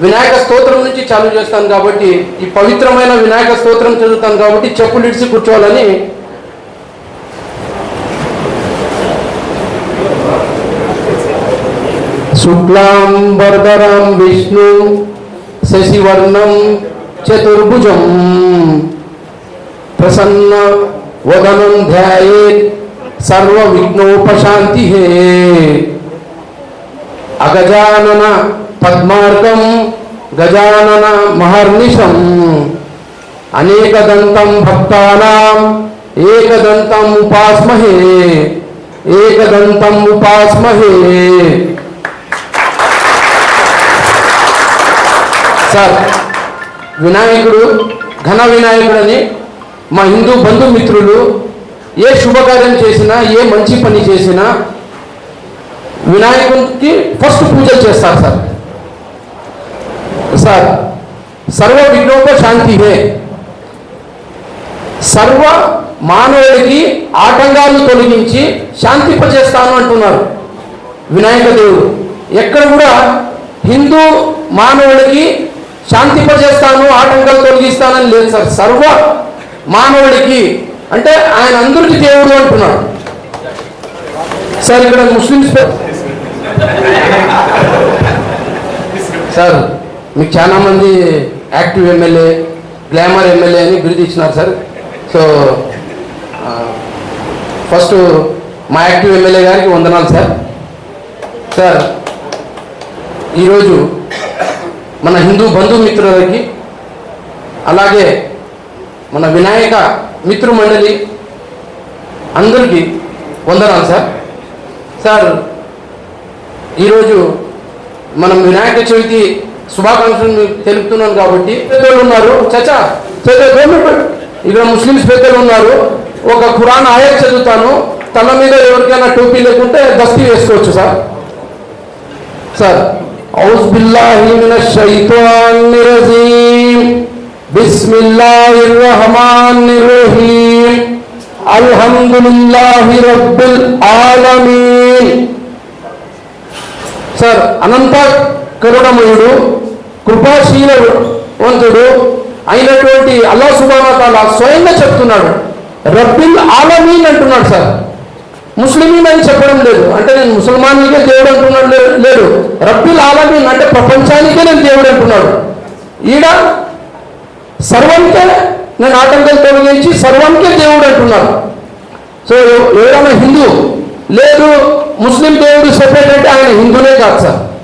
వినాయక స్తోత్రం నుంచి చాలు చేస్తాను కాబట్టి ఈ పవిత్రమైన వినాయక స్తోత్రం చదువుతాను కాబట్టి చెప్పులు ఇడిచి కూర్చోవాలని శుక్లాం వరదరాం విష్ణు శశివర్ణం చతుర్భుజం ప్రసన్న వదనం ధ్యాయేత్ సర్వ విఘ్నోపశాంతి హే అగజానన పద్మార్గం గజానన మహర్నిశం. అనేకదంతం భక్తానాం ఏకదంతం ఉపాస్మహే ఏకదంతం ఉపాస్మహే. సార్ వినాయకుడు ఘన వినాయకుడని మా హిందూ బంధుమిత్రులు ఏ శుభకార్యం చేసినా ఏ మంచి పని చేసినా వినాయకుడికి ఫస్ట్ పూజలు చేస్తారు సార్. సార్ సర్వ విఘ్నోప శాంతి హే. సర్వ మానవుడికి ఆటంకాలు తొలగించి శాంతింపజేస్తాను అంటున్నారు వినాయక దేవుడు. ఎక్కడ కూడా హిందూ మానవుడికి శాంతింపజేస్తాను ఆటంకాలు తొలగిస్తానని లేదు సార్. సర్వ మానవుడికి అంటే ఆయన అందరికీ దేవుడు అంటున్నాడు సార్ ఇక్కడ ముస్లిమ్స్ సార్ మీకు చాలా మంది యాక్టివ్ ఎమ్మెల్యే గ్లామర్ ఎమ్మెల్యే అని బిరుదు ఇచ్చినారు సార్. సో ఫస్ట్ మా యాక్టివ్ ఎమ్మెల్యే గారికి వందనాలు సార్. సార్ ఈరోజు మన హిందూ బంధుమిత్రులకి అలాగే మన వినాయక మిత్రుమండలి అందరికీ వందనాలు సార్. సార్ ఈరోజు మనం వినాయక చవితి శుభాకాంక్షలు మీకు తెలుపుతున్నాను కాబట్టి పెద్దలు ఉన్నారు. చచ్చా చచ్చా ఇక్కడ ముస్లిమ్స్ పెద్దలు ఉన్నారు. ఒక ఖురాన్ ఆయా చదువుతాను. తల మీద ఎవరికైనా టోపీ లేకుంటే దస్తీ వేసుకోవచ్చు సార్. సార్ ఔజ్ బిల్లాహి మినష్ షైతానిర్ రజీమ్. బిస్మిల్లాహిర్ రహమానిర్ రహీమ్. అల్హమ్దులిల్లాహి రబ్బిల్ ఆలమీన్. సార్ అనంత కరుణమయుడు కృపాశీలవంతుడు అయినటువంటి అల్లా సుబానతాల స్వయంగా చెప్తున్నాడు. రబ్బిల్ ఆలమీన్ అంటున్నాడు సార్. ముస్లిమీన్ అని చెప్పడం లేదు. అంటే నేను ముసల్మాన్లకే దేవుడు అంటున్నాడు లేదు. రబ్బిల్ ఆలమీన్ అంటే ప్రపంచానికే నేను దేవుడు అంటున్నాడు. ఈడ సర్వంకే నేను ఆటంకాలు తొలగించి సర్వంకే దేవుడు అంటున్నాడు. సో ఎవరైనా హిందూ లేదు ముస్లిం దేవుడు సెపరేట్ అంటే ఆయన హిందూనే కాదు సార్.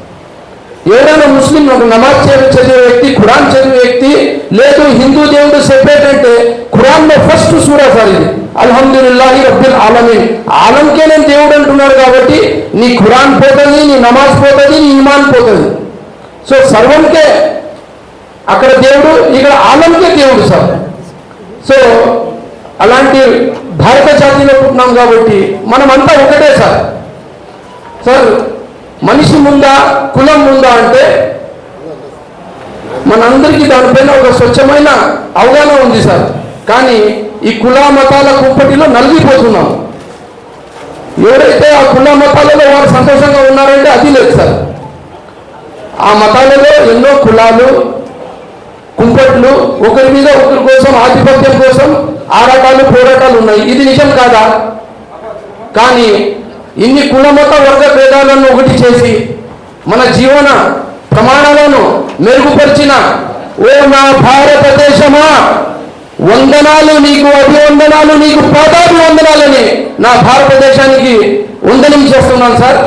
ఎవరైనా ముస్లిం ఒక నమాజ్ చదివే వ్యక్తి ఖురాన్ చదివే వ్యక్తి లేదు హిందూ దేవుడు సెపరేట్ అంటే ఖురాన్లో ఫస్ట్ సూరా సార్ ఇది అల్హమ్దుల్లాహి రబ్బిల్ ఆలమీన్. ఆలంకే నేను దేవుడు అంటున్నాడు కాబట్టి నీ ఖురాన్ పోతుంది నీ నమాజ్ పోతుంది నీ ఇమాన్ పోతుంది. సో సర్వంకే అక్కడ దేవుడు ఇక్కడ ఆలంకే దేవుడు సార్. సో అలాంటి భారత జాతిలో పుట్టినాం కాబట్టి మనం అంతా ఒకటే సార్. సార్ మనిషి ముందా కులం ముందా అంటే మనందరికీ దానిపైన ఒక స్వచ్ఛమైన అవగాహన ఉంది సార్. కానీ ఈ కుల మతాల కుంపటిలో నలిగిపోతున్నాం. ఎవరైతే ఆ కుల మతాలలో వారు సంతోషంగా ఉన్నారంటే అది లేదు సార్. ఆ మతాలలో ఎన్నో కులాలు కుంపట్లు ఒకరి మీద ఒకరి కోసం ఆధిపత్యం కోసం ఆరాటాలు పోరాటాలు ఉన్నాయి. ఇది నిజం కాదా? కానీ ఇన్ని కులమత వర్గ భేదాలను ఒకటి చేసి మన జీవన ప్రమాణాలను మెరుగుపరిచిన ఓ నా భారతదేశమా వందనాలు నీకు అభివందనాలు నీకు పాదాభివందనాలని నా భారతదేశానికి వందనం చేస్తున్నాను సార్.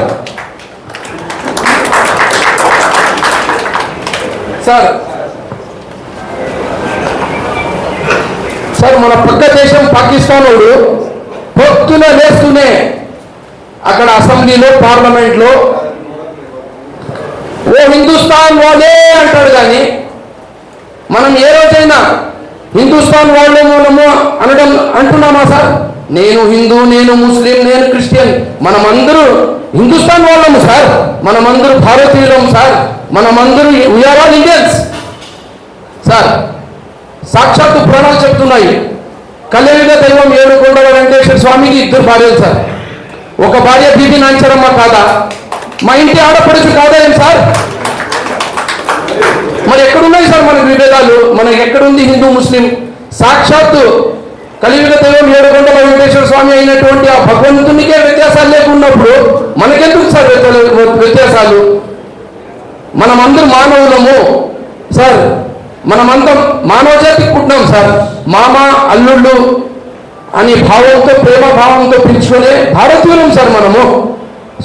సార్ సార్ మన పక్క దేశం పాకిస్తాన్ వాడు పొద్దున వేస్తూనే అక్కడ అసెంబ్లీలో పార్లమెంట్లో ఓ హిందుస్థాన్ వాళ్ళే అంటాడు కానీ మనం ఏ రోజైనా హిందుస్థాన్ వాళ్ళే మనము అనడం అంటున్నామా సార్? నేను హిందూ నేను ముస్లిం నేను క్రిస్టియన్ మనమందరూ హిందుస్థాన్ వాళ్ళము సార్. మనమందరూ భారతీయులం సార్. మనమందరూ we are all Indians. Sir సాక్షాత్తు ప్రాణాలు చెప్తున్నాయి. కలియుగ దైవం ఏడుకొండల వెంకటేశ్వర స్వామికి ఇద్దరు భార్యలు సార్. ఒక భార్య బీబీ నాంచరమ్మ కాదా? మా ఇంటి ఆడపడుచు కాదా ఏం సార్? భేదాలు మనకి ఎక్కడుంది హిందూ ముస్లిం? సాక్షాత్తు కలియుగ దైవం ఏడుకొండల వెంకటేశ్వర స్వామి అయినటువంటి ఆ భగవంతునికే వ్యత్యాసాలు లేకున్నప్పుడు మనకెందుకు సార్ వ్యత్యాసాలు? మనమందరూ మానవులము. సార్ మనమంతా మానవ జాతికి పుట్టినాం సార్. మామ అల్లుళ్ళు అని భావంతో ప్రేమ భావంతో పిలుచుకునే భారతీయులం సార్ మనము.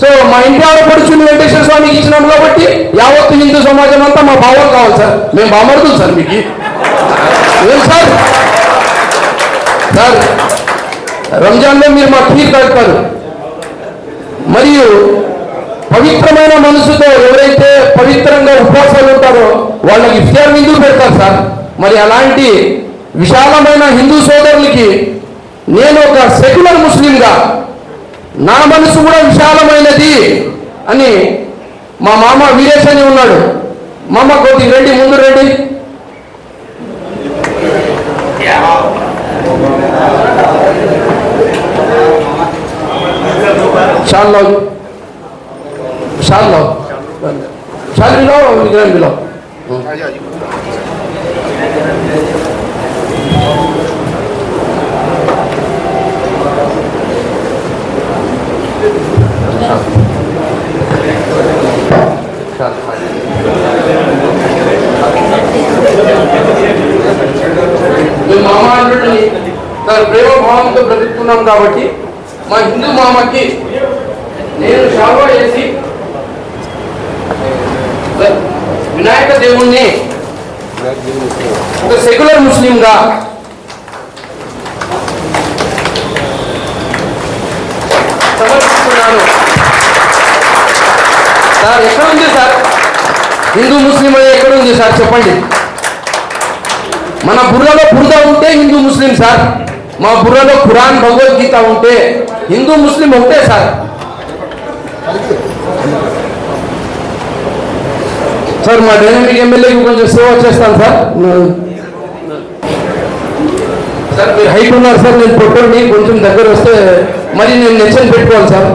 సో మా ఇంటి ఆడపడుచుని వెంకటేశ్వర స్వామికి ఇచ్చినాం కాబట్టి యావత్తు హిందూ సమాజం అంతా మా భావం కావాలి సార్. మేము బామరుదుం సార్ మీకు. ఏం సార్? సార్ రంజాన్లో మీరు మా ఖీర్ కడతారు. మరియు పవిత్రమైన మనసుతో ఎవరైతే పవిత్రంగా ఉపవాసాలు ఉంటారో వాళ్ళకి ఇఫ్తార్ విందులు పెడతారు సార్? మరి అలాంటి విశాలమైన హిందూ సోదరులకి నేను ఒక సెక్యులర్ ముస్లింగా నా మనసు కూడా విశాలమైనది అని మా మామ వీరేష్ అని ఉన్నాడు. మామ కొద్ది రెడ్డి ముందు రెడ్డి షాల్లో షాల్లో షాలిలో మీ మామ అంటే దాని ప్రేమ భావంతో బ్రతుకుతున్నాం కాబట్టి మా హిందూ మామకి నేను షాల్వా వేసి వినాయక దేవుణ్ణి ఒక సెక్యులర్ ముస్లింగా సమర్పిస్తున్నాను. సార్ ఎక్కడుంది సార్? హిందూ ముస్లిం అనేది ఎక్కడుంది సార్? చెప్పండి. మన బుర్రలో బురద ఉంటే హిందూ ముస్లిం సార్. మా బుర్రలో ఖురాన్ భగవద్గీత ఉంటే హిందూ ముస్లిం ఒకటే సార్. సార్ మా డైనమిక్ ఎమ్మెల్యేకి కొంచెం సేవ చేస్తాను సార్. సార్ మీరు హైట్ ఉన్నారు సార్ నేను పొట్టండి కొంచెం దగ్గర వస్తే మరి నేను నెచ్చని పెట్టుకోవాలి సార్.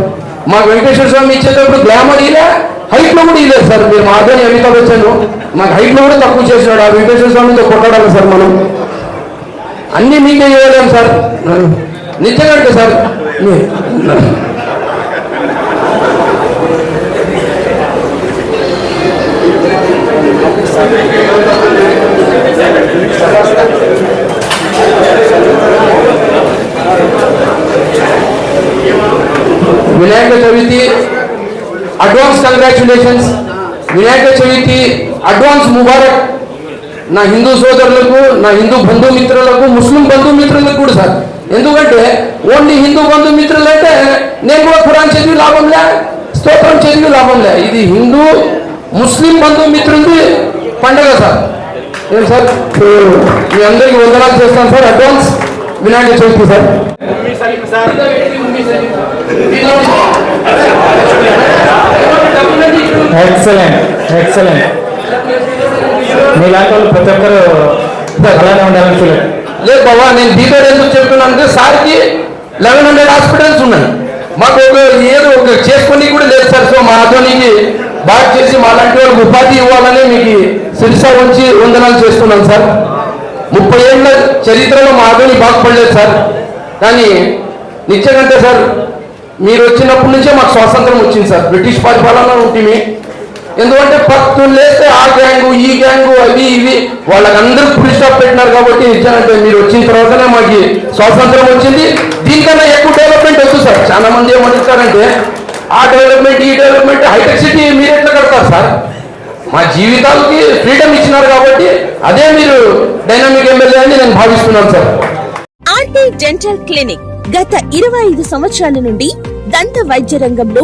మాకు వెంకటేశ్వర స్వామి ఇచ్చేటప్పుడు గ్లామర్ ఇలా హైట్లో కూడా ఇలేదు సార్. మీరు మా ఆధ్వర్యం అమితాబ్ వచ్చాను మాకు హైట్లో కూడా తక్కువ చేసినాడు ఆ వెంకటేశ్వర స్వామితో కొట్టడాలి సార్ మనం. అన్ని మీకే ఇవ్వలేము సార్. నిజంగా sir Vinayaka Chavithi advance congratulations Vinayaka Chavithi advance Mubarak నా హిందూ సోదరులకు నా హిందూ బంధుమిత్రులకు ముస్లిం బంధుమిత్రులకు కూడా సార్. ఎందుకంటే ఓన్లీ హిందూ బంధుమిత్రులు అయితే నేను కూడా ఖురాన్ చదివి లాభం లే స్తోత్రం చదివి లాభం లే ఇది హిందూ ముస్లిం బంధుమిత్రులది పండగ సార్. ఏం సార్? మీ అందరికీ వందనాలు చేస్తాను sir. Advance Vinayaka Chavithi sir. Excellent excellent మీలాంటి వాళ్ళు ప్రతి ఒక్కరు అలానే ఉండాలని చూడండి లేదు బాబా నేను బీదర్ ఎందుకు చెప్తున్నాను అంటే సార్కి లెవెన్ హండ్రెడ్ హాస్పిటల్స్ ఉన్నాయి. మాకు ఒక ఏదో ఒక చేసుకొని కూడా లేదు సార్. సో మా అధ్వనికి బాగా చేసి మా లాంటి వాళ్ళకి ఉపాధి ఇవ్వాలని మీకు శిరస ఉంచి వందనాలు చేస్తున్నాను సార్. ముప్పై ఏళ్ళ చరిత్రలో మా అధ్వని బాగుపడలేదు సార్. కానీ నిత్యకంటే సార్ మీరు వచ్చినప్పటి నుంచే మాకు స్వాతంత్రం వచ్చింది సార్. బ్రిటిష్ పరిపాలన ఉంటుంది ఎందుకంటే పత్తులు లేస్తే ఆ గ్యాంగు ఈ గ్యాంగు అవి ఇవి. వాళ్ళకందరూ ఫుల్ స్టాప్ పెట్టినారు కాబట్టి నిజానంటే మీరు వచ్చిన తర్వాతనే మాకు స్వాతంత్రం వచ్చింది. దీనికన్నా ఎక్కువ డెవలప్మెంట్ వస్తుంది సార్. చాలా మంది ఏమంటారంటే ఆ డెవలప్మెంట్ ఈ డెవలప్మెంట్ హైటెక్ సిటీ మీరు ఎట్లా కడతారు సార్? మా జీవితాలకి ఫ్రీడమ్ ఇచ్చినారు కాబట్టి అదే మీరు డైనామిక్ ఎమ్మెల్యే అని నేను భావిస్తున్నాను సార్. ఆర్టీ డెంటల్ క్లినిక్ గత ఇరవై ఐదు సంవత్సరాల నుండి దంత వైద్య రంగంలో